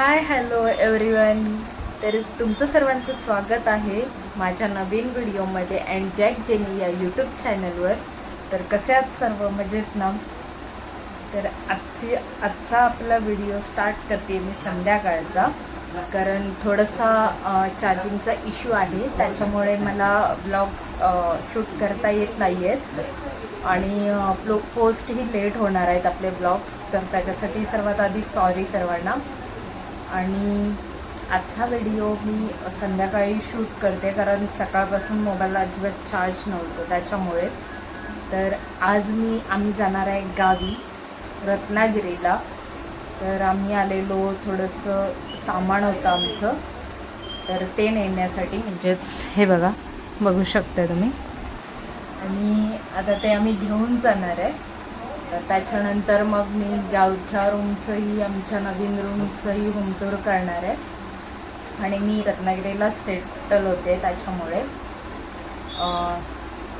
Hi hello everyone तर तुमचं सर्वांचं स्वागत आहे माझ्या नवीन व्हिडिओमध्ये अँड जॅक जेनी या यूट्यूब चॅनलवर तर कसे आहात सर्व? मजेत ना? तर आजची आजचा आपला व्हिडिओ स्टार्ट करते मी संध्याकाळचा. कारण थोडासा चार्जिंगचा इश्यू आहे. त्याच्यामुळे मला ब्लॉग्स शूट करता येत नाही आहेत आणि पोस्टही लेट होणार आहेत आपले ब्लॉग्स तर त्याच्यासाठी सर्वात आधी सॉरी सर्वांना. आणि आजचा व्हिडिओ मी संध्याकाळी शूट करते कारण सकाळपासून मोबाईलला अजिबात चार्ज नव्हतं त्याच्यामुळे. तर आज मी आम्ही जाणार आहे गावी रत्नागिरीला. तर आम्ही आलेलो थोडंसं सामान होतं आमचं. तर ते नेण्यासाठी म्हणजेच हे बघा बघू शकता तुम्ही. आणि आता ते आम्ही घेऊन जाणार आहे. तर त्याच्यानंतर मग मी गावच्या रूमचंही आमच्या नवीन रूमचंही होम टूर करणार आहे. आणि मी रत्नागिरीला सेटल होते त्याच्यामुळे.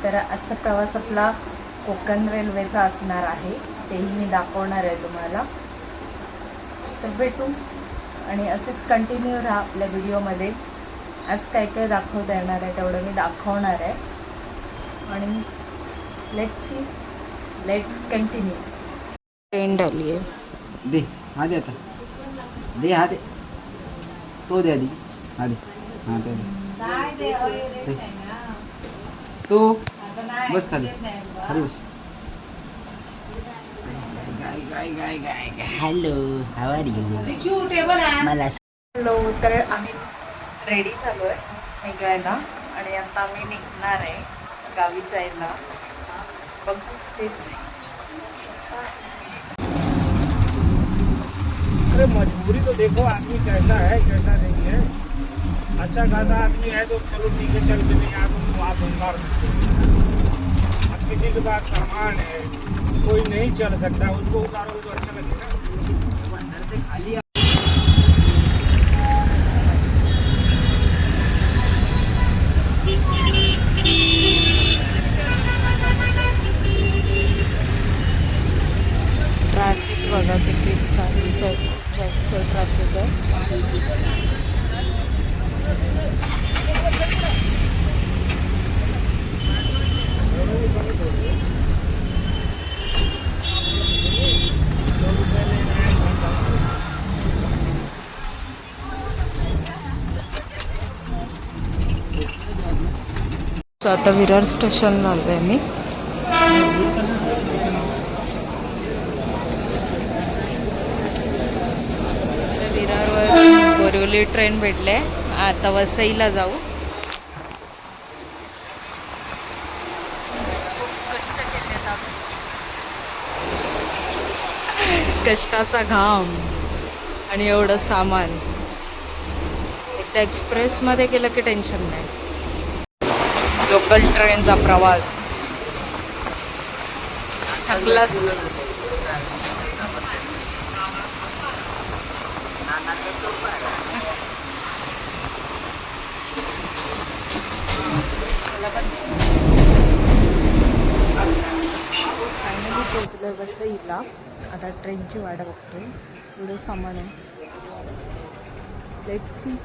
तर आजचा प्रवास आपला कोकण रेल्वेचा असणार आहे. तेही मी दाखवणार आहे तुम्हाला. तर भेटू. आणि असेच कंटिन्यू राहा आपल्या व्हिडिओमध्ये आज काय काय दाखवता येणार आहे तेवढं मी दाखवणार आहे. आणि let's see let's continue trend आली आहे दे हा दे आता. दे हा दे. तो दे आधी. हा दे. हा दे. दे. तो. बस खाली. खाली बस. हॅलो हाव आर यू मला हॅलो तर आम्ही रेडी झालो आहे. निघायला. आणि आता आम्ही निघणार आहे. गावी जायला. अरे मजबूरी तो देखो, आदमी कैसा है, कैसा नहीं है। अच्छा खासा आदमी है तो चलो ठीक है, चल के नहीं आ तो आप सकते हो। अब किसी के पास सामान है, कोई नहीं चल सकता, उसको उतारोगे तो अच्छा लगेगा। अंदर से खाली आता विरार स्टेशनला आलो आहे मी विरारवर बोरिवली ट्रेन भेटले. आता वसईला जाऊ. कष्टाचा घाम आणि एवढं सामान. एकदा एक्सप्रेसमध्ये गेलं की टेन्शन नाही. लोकल ट्रेनचा प्रवास. थकलास? फायनली पोचलो वसईला. आता ट्रेनची वाट बघतोय. पुढे सामान आहे. लेट्स सी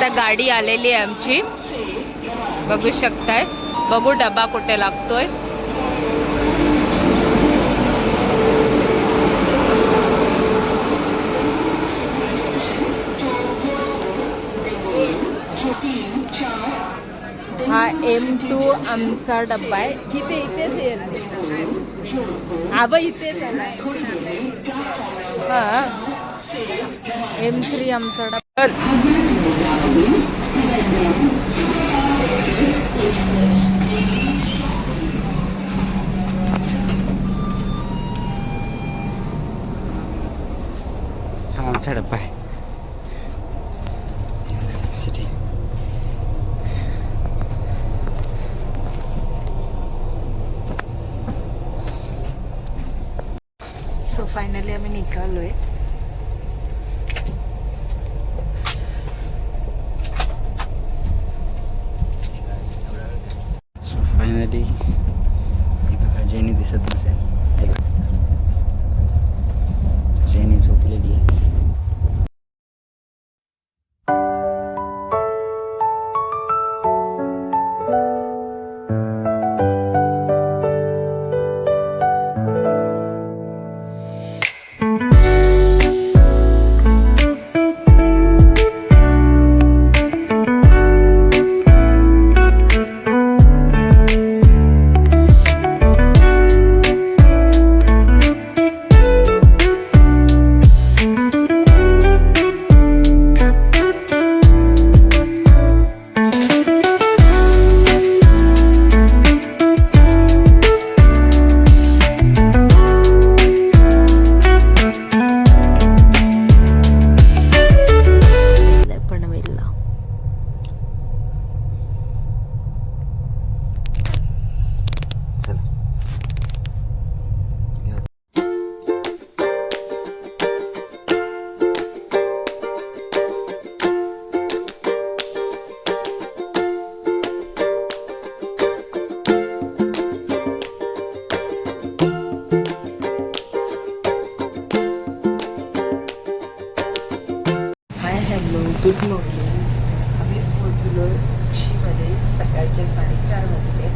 आता गाडी आलेली आहे आमची. बघू शकताय. बघू डबा कुठे लागतोय. हा एम टू आमचा डब्बा आहे. इथे इथेच येईल आबा इथेच हा. एम थ्री आमचा डब्बा हा आमचा डब्बा आहे सिटी सो फायनली Robinson. साडेचार वाजले.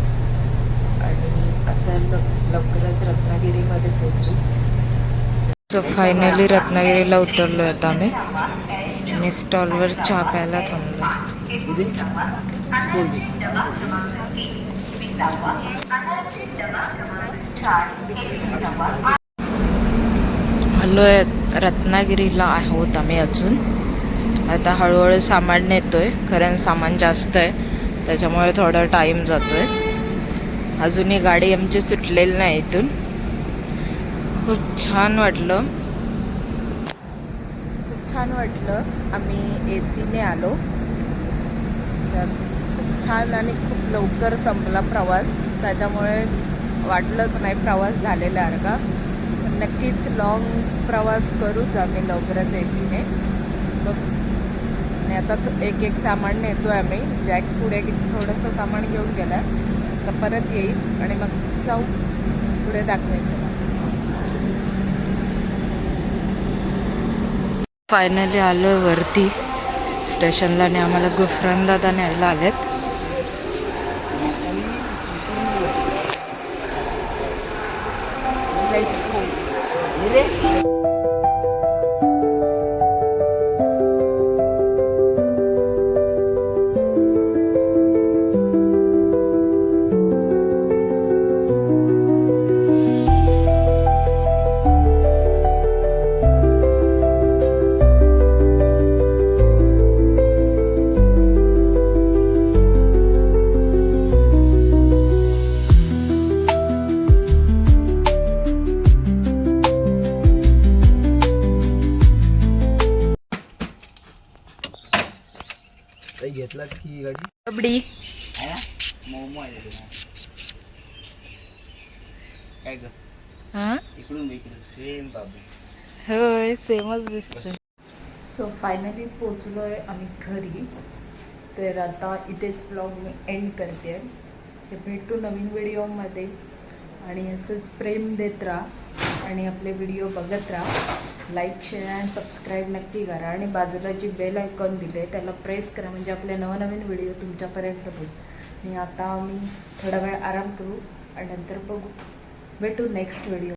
आणि आता लव लवकरच रत्नागिरीमध्ये पोचू सो फायनली रत्नागिरीला उतरलो आता आम्ही. आणि स्टॉलवर चहा प्यायला थांबलो हॅलो रत्नागिरीला आहोत आम्ही अजून. आता हळूहळू सामान नेतोय कारण सामान जास्त आहे. त्याच्यामुळे थोडा टाईम जातो आहे अजूनही गाडी आमची सुटलेली नाही इथून. खूप छान वाटलं. खूप छान वाटलं. आम्ही ए सीने आलो. तर खूप छान आणि खूप लवकर संपला प्रवास. त्याच्यामुळे वाटलंच नाही प्रवास झालेला पण नक्कीच लॉंग प्रवास करूच आम्ही लवकरच ए सीने बघ. आणि आता तो एक एक सामान नेतो आहे आम्ही. जॅक पुढे थोडंसं सामान घेऊन गेला. तर परत येईल आणि मग जाऊ. पुढे दाखवेल फायनली आलो आहे वरती स्टेशनला आणि आम्हाला गुफरान दादा न्यायला आलेत. लेट्स गो कबड्डी मोमो आहे काय ग? हां? इकडून इकडून. सेम बाबू. होय सेमच दिसतंय. सो फायनली पोचलो आहे आम्ही घरी. तर आता इथेच ब्लॉग मी एंड करते ते भेटू नवीन व्हिडिओमध्ये आणि असंच प्रेम देत राहा. आणि आपले व्हिडिओ बघत राहा. लाईक शेअर आणि सबस्क्राईब नक्की करा. आणि बाजूला जी बेल आयकॉन दिले आहे त्याला प्रेस करा. म्हणजे आपले नवनवीन व्हिडिओ तुमच्यापर्यंत होईल आणि आता आम्ही थोडा वेळ आराम करू आणि नंतर बघू. भेटू नेक्स्ट व्हिडिओ